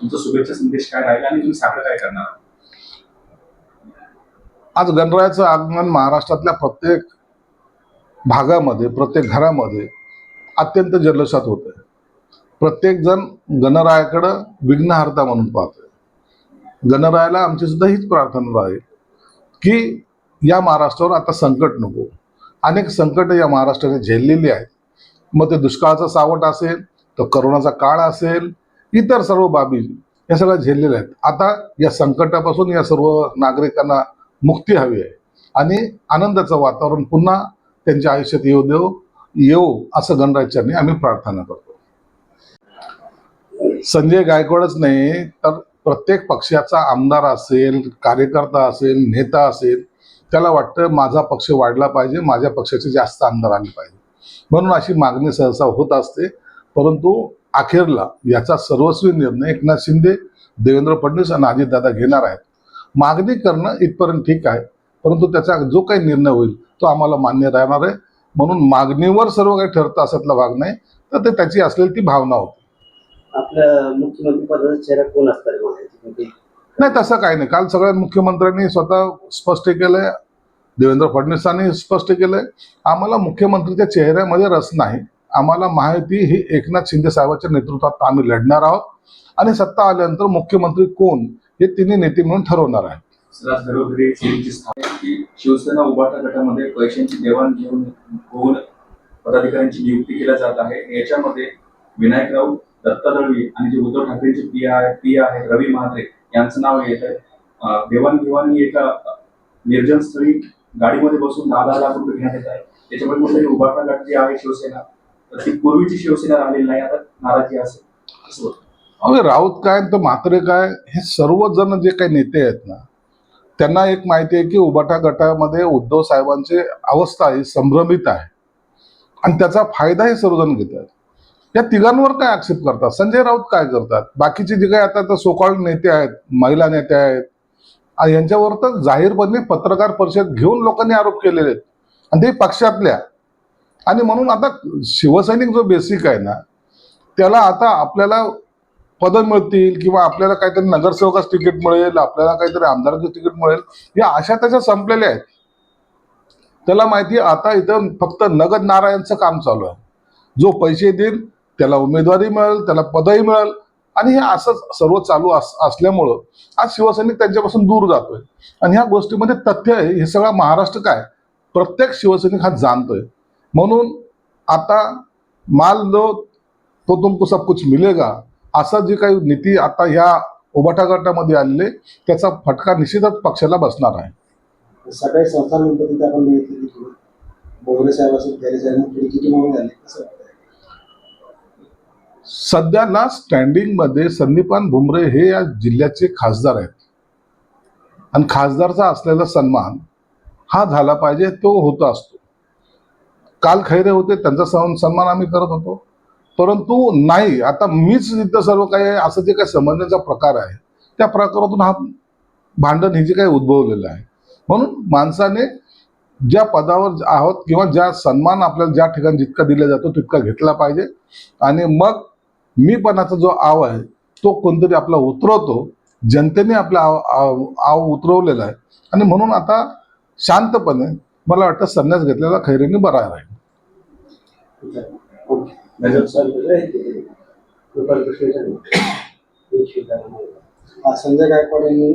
तुमचा शुभेच्छा संदेश काय राहील आणि तुम्ही साखर काय करणार आज गणरायाचं आगमन महाराष्ट्रातल्या प्रत्येक भागामध्ये प्रत्येक घरामध्ये अत्यंत जल्लोषात होत आहे प्रत्येक जण गणरायाकडं विघ्नहर्ता म्हणून पाहतोय. गणरायाला आमची सुद्धा हीच प्रार्थना राहील की या महाराष्ट्रावर आता संकट नको. अनेक संकट या महाराष्ट्राने झेललेली आहेत. मग ते दुष्काळाचं सावट असेल तर करोनाचा काळ असेल इतर सर्व बाबी या सगळ्या झेललेल्या आहेत. आता या संकटापासून या सर्व नागरिकांना मुक्ती हवी आहे. आणि आनंदाचं वातावरण पुन्हा त्यांच्या आयुष्यात येऊ देऊ येऊ असं गणराज्यांनी आम्ही प्रार्थना करतो. संजय गायकवाडच नाही तर प्रत्येक पक्षाचा आमदार असेल कार्यकर्ता असेल नेता असेल त्याला वाटतं माझा पक्ष वाढला पाहिजे माझ्या पक्षाचे जास्त आमदार आले पाहिजे. म्हणून अशी मागणी सहसा होत असते परंतु अखेरला याचा सर्वस्वी निर्णय एकनाथ शिंदे देवेंद्र फडणवीस आणि अजितदादा घेणार आहेत. मागणी करणं इथपर्यंत ठीक आहे परंतु त्याचा जो काही निर्णय होईल तो आम्हाला मान्य राहणार आहे. म्हणून मागणीवर सर्व काही ठरतं असातला भाग नाही तर ते त्याची असलेली ती भावना होती. आपल्या मुख्यमंत्री पदाचा चेहरा कोण असणार आहे म्हणायची म्हणजे? नाही तसं काही नाही. काल सगळ्या मुख्यमंत्र्यांनी स्वतः स्पष्ट केलंय देवेंद्र फडणवीसांनी स्पष्ट केलंय. आम्हाला मुख्यमंत्रीच्या चेहऱ्यामध्ये रस नाही. आम्हाला माहिती ही एकनाथ शिंदे साहेबांच्या नेतृत्वात आम्ही लढणार आहोत. आणि सत्ता आल्यानंतर मुख्यमंत्री कोण हे तिन्ही नेते म्हणून ठरवणार आहे. की शिवसेना उभाटा गटामध्ये पैशांची घेऊन होऊन पदाधिकाऱ्यांची नियुक्ती केल्या जात आहे. याच्यामध्ये विनायक राऊत दत्ता दळवी आणि जे Uddhav ठाकरेंचे P A P A Ravi Mhatre यांचं नाव येत आहे. देवाणघेवाण ही एका निर्जन स्थळी गाडीमध्ये बसून दहा दहा लाख रुपये घेण्यात येत आहे. त्याच्यामुळे कुठेतरी उभाटा गट जे आहे शिवसेना ती पूर्वीची शिवसेना राहिलेली नाही आता नाराजी असेल असं. अरे राऊत काय तर मात्र काय हे सर्वजण जे काही नेते आहेत ना त्यांना एक माहिती आहे की उबाटा गटामध्ये उद्धव साहेबांची अवस्था ही संभ्रमित आहे. आणि त्याचा फायदा हे सर्वजण घेत आहेत या तिघांवर काय आक्षेप करतात? संजय राऊत काय करतात? बाकीचे जे काही आता सोकाळ नेते आहेत महिला नेते आहेत यांच्यावर तर जाहीरपणे पत्रकार परिषद घेऊन लोकांनी आरोप केलेले आहेत. आणि ते पक्षातल्या आणि म्हणून आता शिवसैनिक जो बेसिक आहे ना त्याला आता आपल्याला पदं मिळतील किंवा आपल्याला काहीतरी नगरसेवकाच तिकीट मिळेल आपल्याला काहीतरी आमदाराचं तिकीट मिळेल या आशा त्याच्या संपलेल्या आहेत. त्याला माहिती आता इथं फक्त नगद नारायणचं काम चालू आहे. जो पैसे देईल त्याला उमेदवारी मिळेल त्याला पदही मिळेल. आणि हे असं सर्व चालू अस असल्यामुळं आज शिवसैनिक त्यांच्यापासून दूर जातोय. आणि ह्या गोष्टीमध्ये तथ्य आहे हे सगळा महाराष्ट्र काय? प्रत्येक शिवसैनिक हा जाणतोय. म्हणून आता माल लो तो तुमको सब कुछ मिलेगा. असं जे काही नीती आता ह्या उभाटा गटामध्ये आलेले त्याचा फटका निश्चितच पक्षाला बसणार आहे. आपण कसं वाटतंय? सध्याला स्टँडिंगमध्ये संदीपान भुमरे हे या जिल्ह्याचे खासदार आहेत. आणि खासदारचा असलेला सन्मान हा झाला पाहिजे तो होत असतो. काल खैरे होते त्यांचा सन् सन्मान आम्ही करत होतो. परंतु नाही आता मीच इथं सर्व काही असं जे काही समजण्याचा प्रकार आहे त्या प्रकारातून हा भांडण हे जे काही उद्भवलेलं आहे. म्हणून माणसाने ज्या पदावर आहोत किंवा ज्या सन्मान आपल्याला ज्या ठिकाणी जितका दिला जातो तितका घेतला पाहिजे. आणि मग मीपणाचा जो आव आहे तो कोणतरी आपला उतरवतो. जनतेने आपला आव आव आव उतरवलेला आहे. आणि म्हणून आता शांतपणे मला वाटतं संन्यास घेतलेला खैरेने बरा राहील संजय गायकवाड यांनी